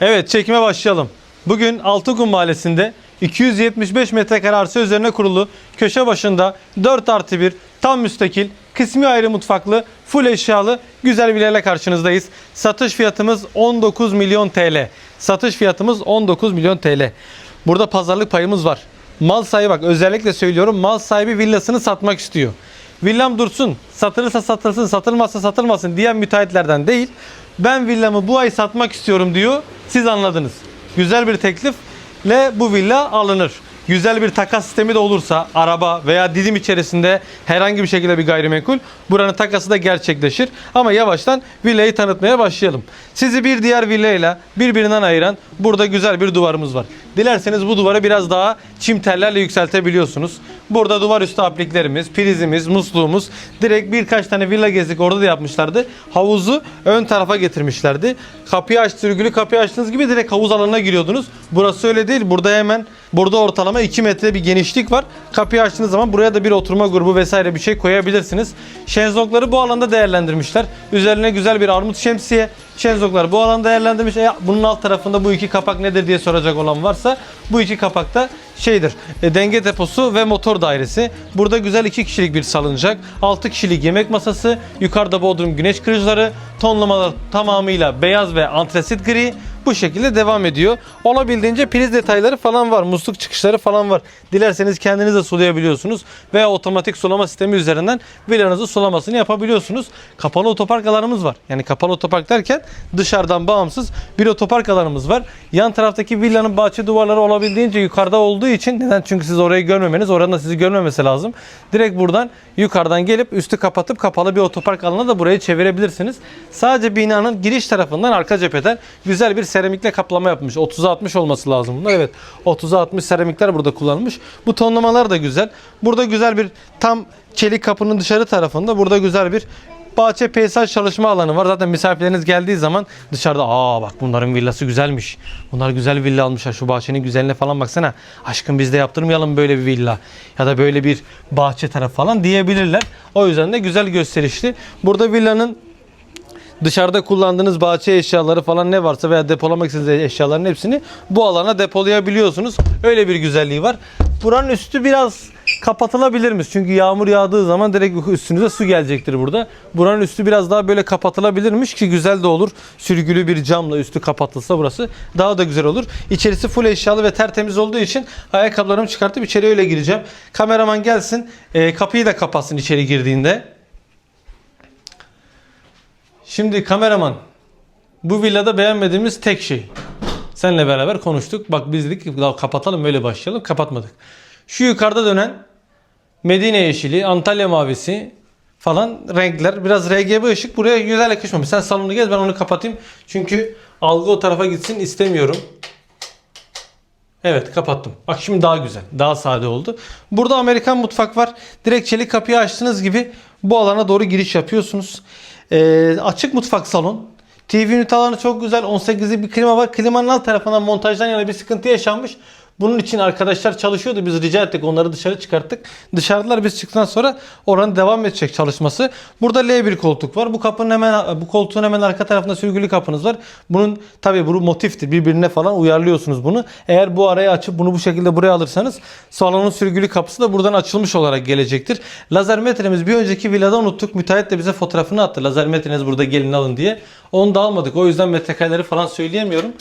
Evet çekime başlayalım. Bugün Altıkum Mahallesi'nde 275 metrekare arsa üzerine kurulu köşe başında 4 artı 1 tam müstakil kısmi ayrı mutfaklı full eşyalı güzel yerle karşınızdayız. Satış fiyatımız 19 milyon TL. Satış fiyatımız 19 milyon TL. Burada pazarlık payımız var. Mal sahibi bak özellikle söylüyorum mal sahibi villasını satmak istiyor. Villam dursun, satılırsa satılsın, satılmazsa satılmasın diyen müteahhitlerden değil. Ben villamı bu ay satmak istiyorum diyor. Siz anladınız. Güzel bir teklifle bu villa alınır. Güzel bir takas sistemi de olursa araba veya dilim içerisinde herhangi bir şekilde bir gayrimenkul buranın takası da gerçekleşir. Ama yavaştan villayı tanıtmaya başlayalım. Sizi bir diğer villayla birbirinden ayıran burada güzel bir duvarımız var. Dilerseniz bu duvarı biraz daha çim tellerle yükseltebiliyorsunuz. Burada duvar üstü apliklerimiz, prizimiz, musluğumuz. Direkt birkaç tane villa gezdik orada da yapmışlardı. Havuzu ön tarafa getirmişlerdi. Kapıyı aç, sürgülü kapıyı açtığınız gibi direkt havuz alanına giriyordunuz. Burası öyle değil. Burada hemen burada ortalama 2 metre bir genişlik var. Kapıyı açtığınız zaman buraya da bir oturma grubu vesaire bir şey koyabilirsiniz. Şezlongları bu alanda değerlendirmişler. Üzerine güzel bir armut şemsiye. Şezlonglar bu alanda değerlendirmiş. E, bunun alt tarafında bu iki kapak nedir diye soracak olan varsa bu iki kapakta şeydir. E, denge deposu ve motor dairesi. Burada güzel iki kişilik bir salıncak. 6 kişilik yemek masası. Yukarıda bodrum güneş kırıcıları. Tonlamalar tamamıyla beyaz ve antresit gri. Bu şekilde devam ediyor. Olabildiğince priz detayları falan var. Musluk çıkışları falan var. Dilerseniz kendiniz de sulayabiliyorsunuz. Veya otomatik sulama sistemi üzerinden villanızı sulamasını yapabiliyorsunuz. Kapalı otopark alanımız var. Yani kapalı otopark derken dışarıdan bağımsız bir otopark alanımız var. Yan taraftaki villanın bahçe duvarları olabildiğince yukarıda olduğu için neden? Çünkü siz orayı görmemeniz, oranın da sizi görmemesi lazım. Direkt buradan yukarıdan gelip üstü kapatıp kapalı bir otopark alanına da burayı çevirebilirsiniz. Sadece binanın giriş tarafından arka cepheden güzel bir seramikle kaplama yapmış. 30'a 60 olması lazım bunlar. Evet 30'a 60 seramikler burada kullanılmış. Bu tonlamalar da güzel. Burada güzel bir tam çelik kapının dışarı tarafında burada güzel bir bahçe peyzaj çalışma alanı var. Zaten misafirleriniz geldiği zaman dışarıda aa bak bunların villası güzelmiş. Bunlar güzel villa almışlar. Şu bahçenin güzelliğine falan baksana. Aşkım biz de yaptırmayalım böyle bir villa. Ya da böyle bir bahçe tarafı falan diyebilirler. O yüzden de güzel gösterişli. Burada villanın dışarıda kullandığınız bahçe eşyaları falan ne varsa veya depolamak istediğiniz eşyaların hepsini bu alana depolayabiliyorsunuz. Öyle bir güzelliği var. Buranın üstü biraz kapatılabilirmiş. Çünkü yağmur yağdığı zaman direkt üstünüze su gelecektir burada. Buranın üstü biraz daha böyle kapatılabilirmiş ki güzel de olur. Sürgülü bir camla üstü kapatılsa burası daha da güzel olur. İçerisi full eşyalı ve tertemiz olduğu için ayakkabılarımı çıkartıp içeri öyle gireceğim. Kameraman gelsin e, kapıyı da kapatsın içeri girdiğinde. Şimdi kameraman bu villada beğenmediğimiz tek şey. Seninle beraber konuştuk. Bak biz dedik "Ya kapatalım öyle başlayalım. Kapatmadık. Şu yukarıda dönen Medine yeşili, Antalya mavisi falan renkler. Biraz RGB ışık buraya güzel yakışmamış. Sen salonu gez ben onu kapatayım. Çünkü algı o tarafa gitsin istemiyorum. Evet kapattım. Bak şimdi daha güzel. Daha sade oldu. Burada Amerikan mutfak var. Direkt çelik kapıyı açtığınız gibi bu alana doğru giriş yapıyorsunuz. Ee, açık mutfak salon. TV ünite alanı çok güzel. 18'lik bir klima var. Klimanın alt tarafından montajdan yana bir sıkıntı yaşanmış. Bunun için arkadaşlar çalışıyordu. Biz rica ettik. Onları dışarı çıkarttık. Dışarıdalar biz çıktıktan sonra oranın devam edecek çalışması. Burada L1 koltuk var. Bu kapının hemen bu koltuğun hemen arka tarafında sürgülü kapınız var. Bunun tabii bu motiftir. Birbirine falan uyarlıyorsunuz bunu. Eğer bu arayı açıp bunu bu şekilde buraya alırsanız salonun sürgülü kapısı da buradan açılmış olarak gelecektir. Lazer metremiz bir önceki villada unuttuk. Müteahhit de bize fotoğrafını attı. Lazer metreniz burada gelin alın diye. Onu da almadık. O yüzden metrekareleri falan söyleyemiyorum.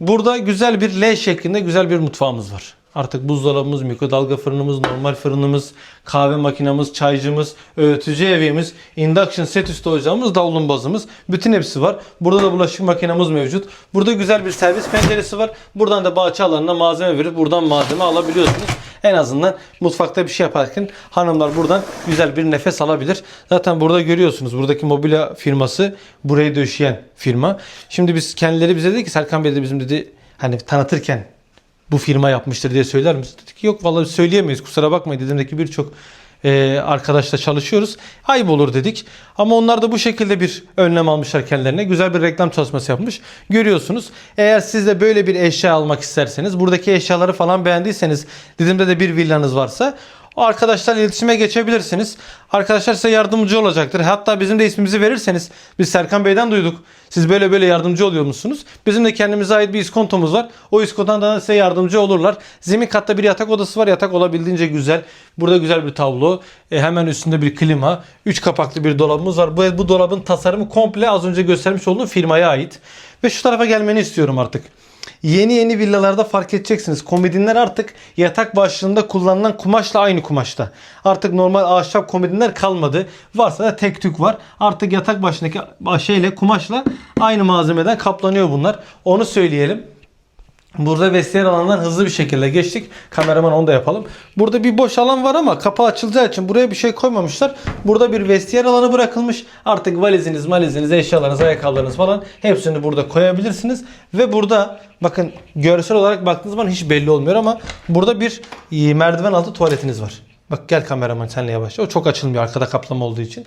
Burada güzel bir L şeklinde güzel bir mutfağımız var. Artık buzdolabımız, mikrodalga fırınımız, normal fırınımız, kahve makinamız, çaycımız, öğütücü evimiz, induction set üstü ocağımız, davlumbazımız. Bütün hepsi var. Burada da bulaşık makinamız mevcut. Burada güzel bir servis penceresi var. Buradan da bahçe alanına malzeme verip buradan malzeme alabiliyorsunuz. En azından mutfakta bir şey yaparken hanımlar buradan güzel bir nefes alabilir. Zaten burada görüyorsunuz buradaki mobilya firması burayı döşeyen firma. Şimdi biz kendileri bize dedi ki Serkan Bey de bizim dedi hani tanıtırken bu firma yapmıştır diye söyler misiniz? Dedik ki yok vallahi söyleyemeyiz kusura bakmayın dediğimdeki birçok e, arkadaşla çalışıyoruz. Ayıp olur dedik. Ama onlar da bu şekilde bir önlem almışlar kendilerine. Güzel bir reklam çalışması yapmış. Görüyorsunuz. Eğer siz de böyle bir eşya almak isterseniz, buradaki eşyaları falan beğendiyseniz, Didim'de de bir villanız varsa O arkadaşlarla iletişime geçebilirsiniz. Arkadaşlar size yardımcı olacaktır. Hatta bizim de ismimizi verirseniz biz Serkan Bey'den duyduk. Siz böyle böyle yardımcı oluyor musunuz? Bizim de kendimize ait bir iskontomuz var. O iskontodan da size yardımcı olurlar. Zemin katta bir yatak odası var. Yatak olabildiğince güzel. Burada güzel bir tablo. E, hemen üstünde bir klima. 3 kapaklı bir dolabımız var. Bu, bu dolabın tasarımı komple az önce göstermiş olduğum firmaya ait. Ve şu tarafa gelmeni istiyorum artık. Yeni yeni villalarda fark edeceksiniz. Komodinler artık yatak başlığında kullanılan kumaşla aynı kumaşta. Artık normal ahşap komodinler kalmadı. Varsa da tek tük var. Artık yatak başındaki şeyle kumaşla aynı malzemeden kaplanıyor bunlar. Onu söyleyelim. Burada vestiyer alanından hızlı bir şekilde geçtik. Kameraman onu da yapalım. Burada bir boş alan var ama kapı açılacağı için buraya bir şey koymamışlar. Burada bir vestiyer alanı bırakılmış. Artık valiziniz, maliziniz, eşyalarınız, ayakkabılarınız falan hepsini burada koyabilirsiniz. Ve burada bakın görsel olarak baktığınız zaman hiç belli olmuyor ama burada bir e, merdiven altı tuvaletiniz var. Bak gel kameraman senle yavaş. O çok açılmıyor arkada kaplama olduğu için.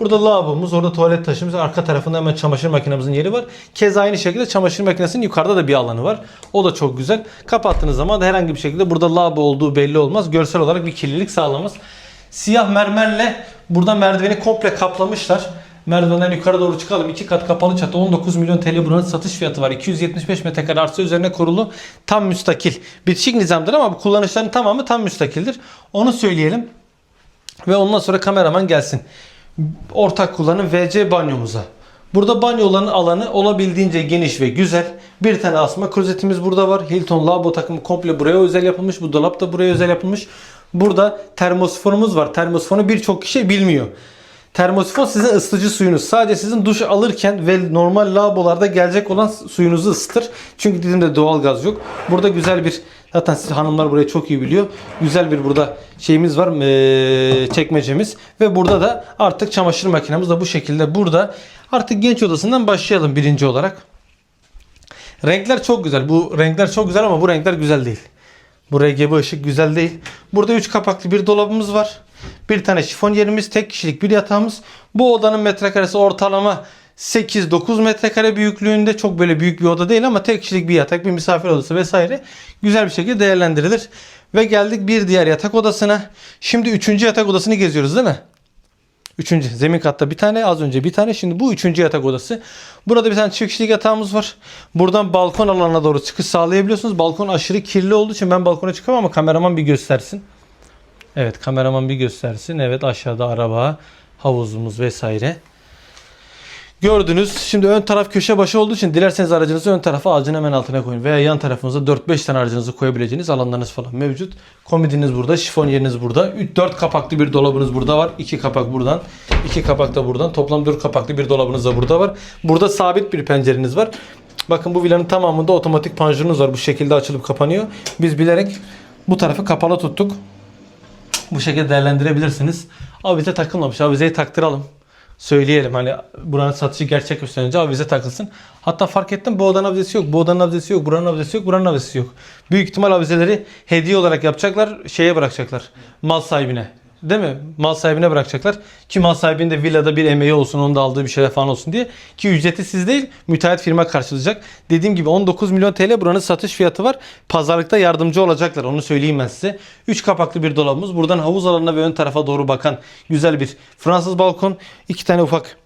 Burada lavabomuz, orada tuvalet taşımız, arka tarafında hemen çamaşır makinemizin yeri var. Keza aynı şekilde çamaşır makinesinin yukarıda da bir alanı var. O da çok güzel. Kapattığınız zaman da herhangi bir şekilde burada lavabo olduğu belli olmaz. Görsel olarak bir kirlilik sağlamaz. Siyah mermerle burada merdiveni komple kaplamışlar. Merdivenden yukarı doğru çıkalım. İki kat kapalı çatı 19 milyon TL buranın satış fiyatı var. 275 metrekare arsa üzerine kurulu tam müstakil. Bitişik nizamdır ama bu kullanışların tamamı tam müstakildir. Onu söyleyelim. Ve ondan sonra kameraman gelsin. Ortak kullanım WC banyomuza. Burada banyoların alanı olabildiğince geniş ve güzel. Bir tane asma klozetimiz burada var. Hilton lavabo takımı komple buraya özel yapılmış. Bu dolap da buraya özel yapılmış. Burada termosifonumuz var. Termosifonu birçok kişi bilmiyor. Termosifon sizin ısıtıcı suyunuz. Sadece sizin duş alırken ve normal lavabolarda gelecek olan suyunuzu ısıtır. Çünkü dediğimde doğal gaz yok. Burada güzel bir zaten siz hanımlar burayı çok iyi biliyor. Güzel bir burada şeyimiz var. eee, çekmecemiz ve burada da artık çamaşır makinemiz de bu şekilde burada. Artık genç odasından başlayalım birinci olarak. Renkler çok güzel. Bu renkler çok güzel ama bu renkler güzel değil. Bu RGB ışık güzel değil. Burada 3 kapaklı bir dolabımız var. Bir tane şifon yerimiz, tek kişilik bir yatağımız. Bu odanın metrekaresi ortalama 8-9 metrekare büyüklüğünde. Çok böyle büyük bir oda değil ama tek kişilik bir yatak, bir misafir odası vesaire güzel bir şekilde değerlendirilir. Ve geldik bir diğer yatak odasına. Şimdi üçüncü yatak odasını geziyoruz değil mi? Üçüncü. Zemin katta bir tane az önce bir tane. Şimdi bu üçüncü yatak odası. Burada bir tane çift kişilik yatağımız var. Buradan balkon alanına doğru çıkış sağlayabiliyorsunuz. Balkon aşırı kirli olduğu için ben balkona çıkamam ama kameraman bir göstersin. Evet kameraman bir göstersin. Evet aşağıda araba, havuzumuz vesaire. Gördünüz. Şimdi ön taraf köşe başı olduğu için dilerseniz aracınızı ön tarafa ağacın hemen altına koyun. Veya yan tarafınıza 4-5 tane aracınızı koyabileceğiniz alanlarınız falan mevcut. Komodiniz burada, şifon yeriniz burada. 4 kapaklı bir dolabınız burada var. 2 kapak buradan, 2 kapak da buradan. Toplam 4 kapaklı bir dolabınız da burada var. Burada sabit bir pencereniz var. Bakın bu villanın tamamında otomatik panjurunuz var. Bu şekilde açılıp kapanıyor. Biz bilerek bu tarafı kapalı tuttuk. Bu şekilde değerlendirebilirsiniz. Avize takılmamış. Avizeyi taktıralım. Söyleyelim hani buranın satışı gerçek gösterince avize takılsın. Hatta fark ettim bu odanın avizesi yok, bu odanın avizesi yok, buranın avizesi yok, buranın avizesi yok. Büyük ihtimal avizeleri hediye olarak yapacaklar, şeye bırakacaklar. Mal sahibine. Değil mi? Mal sahibine bırakacaklar. Ki mal sahibinin de villada bir emeği olsun, onun da aldığı bir şeyler falan olsun diye. Ki ücreti siz değil, müteahhit firma karşılayacak. Dediğim gibi 19 milyon TL buranın satış fiyatı var. Pazarlıkta yardımcı olacaklar. Onu söyleyeyim ben size. 3 kapaklı bir dolabımız. Buradan havuz alanına ve ön tarafa doğru bakan güzel bir Fransız balkon. iki tane ufak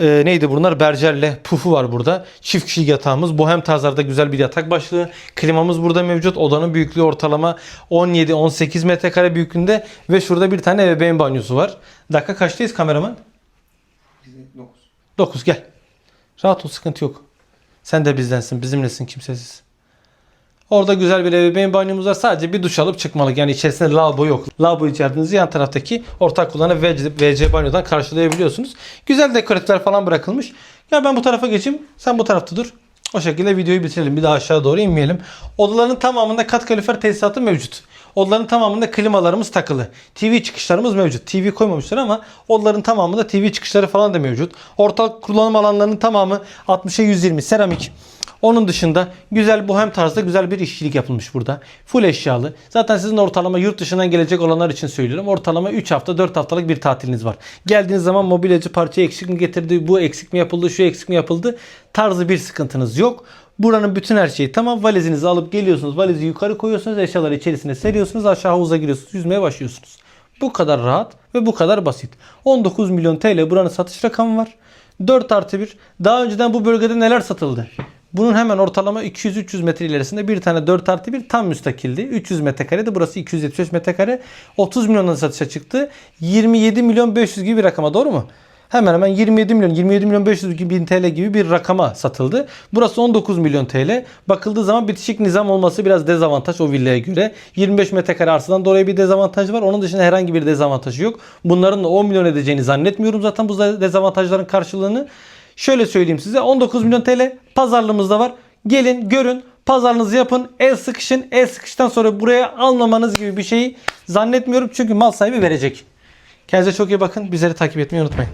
e, neydi bunlar? Bercerle pufu var burada. Çift kişilik yatağımız. Bohem tarzlarda güzel bir yatak başlığı. Klimamız burada mevcut. Odanın büyüklüğü ortalama 17-18 metrekare büyüklüğünde ve şurada bir tane ebeveyn banyosu var. Dakika kaçtayız kameraman? 9. 9 gel. Rahat ol sıkıntı yok. Sen de bizdensin. Bizimlesin kimsesiz. Orada güzel bir ebeveyn banyomuz var. Sadece bir duş alıp çıkmalık. Yani içerisinde lavabo yok. Lavabo içerdiğinizi yan taraftaki ortak kullanım WC, WC banyodan karşılayabiliyorsunuz. Güzel dekoratifler falan bırakılmış. Ya ben bu tarafa geçeyim. Sen bu tarafta dur. O şekilde videoyu bitirelim. Bir daha aşağı doğru inmeyelim. Odaların tamamında kat kalorifer tesisatı mevcut. Odaların tamamında klimalarımız takılı. TV çıkışlarımız mevcut. TV koymamışlar ama odaların tamamında TV çıkışları falan da mevcut. Ortak kullanım alanlarının tamamı 60'a 120 seramik. Onun dışında güzel bohem tarzda güzel bir işçilik yapılmış burada. Full eşyalı. Zaten sizin ortalama yurt dışından gelecek olanlar için söylüyorum. Ortalama 3 hafta 4 haftalık bir tatiliniz var. Geldiğiniz zaman mobilyacı parça eksik mi getirdi, bu eksik mi yapıldı, şu eksik mi yapıldı tarzı bir sıkıntınız yok. Buranın bütün her şeyi tamam. Valizinizi alıp geliyorsunuz. Valizi yukarı koyuyorsunuz. Eşyaları içerisine seriyorsunuz. Aşağı havuza giriyorsunuz. Yüzmeye başlıyorsunuz. Bu kadar rahat ve bu kadar basit. 19 milyon TL buranın satış rakamı var. 4 artı 1. Daha önceden bu bölgede neler satıldı? Bunun hemen ortalama 200-300 metre ilerisinde bir tane 4 artı 1 tam müstakildi. 300 metrekare de burası 275 metrekare. 30 milyondan satışa çıktı. 27 milyon 500 gibi bir rakama doğru mu? Hemen hemen 27 milyon 27 milyon 500 bin TL gibi bir rakama satıldı. Burası 19 milyon TL. Bakıldığı zaman bitişik nizam olması biraz dezavantaj o villaya göre. 25 metrekare arsadan dolayı bir dezavantaj var. Onun dışında herhangi bir dezavantajı yok. Bunların da 10 milyon edeceğini zannetmiyorum zaten bu dezavantajların karşılığını. Şöyle söyleyeyim size 19 milyon TL pazarlığımızda var. Gelin görün pazarınızı yapın. El sıkışın. El sıkıştan sonra buraya almamanız gibi bir şeyi zannetmiyorum. Çünkü mal sahibi verecek. Kendinize çok iyi bakın. Bizleri takip etmeyi unutmayın.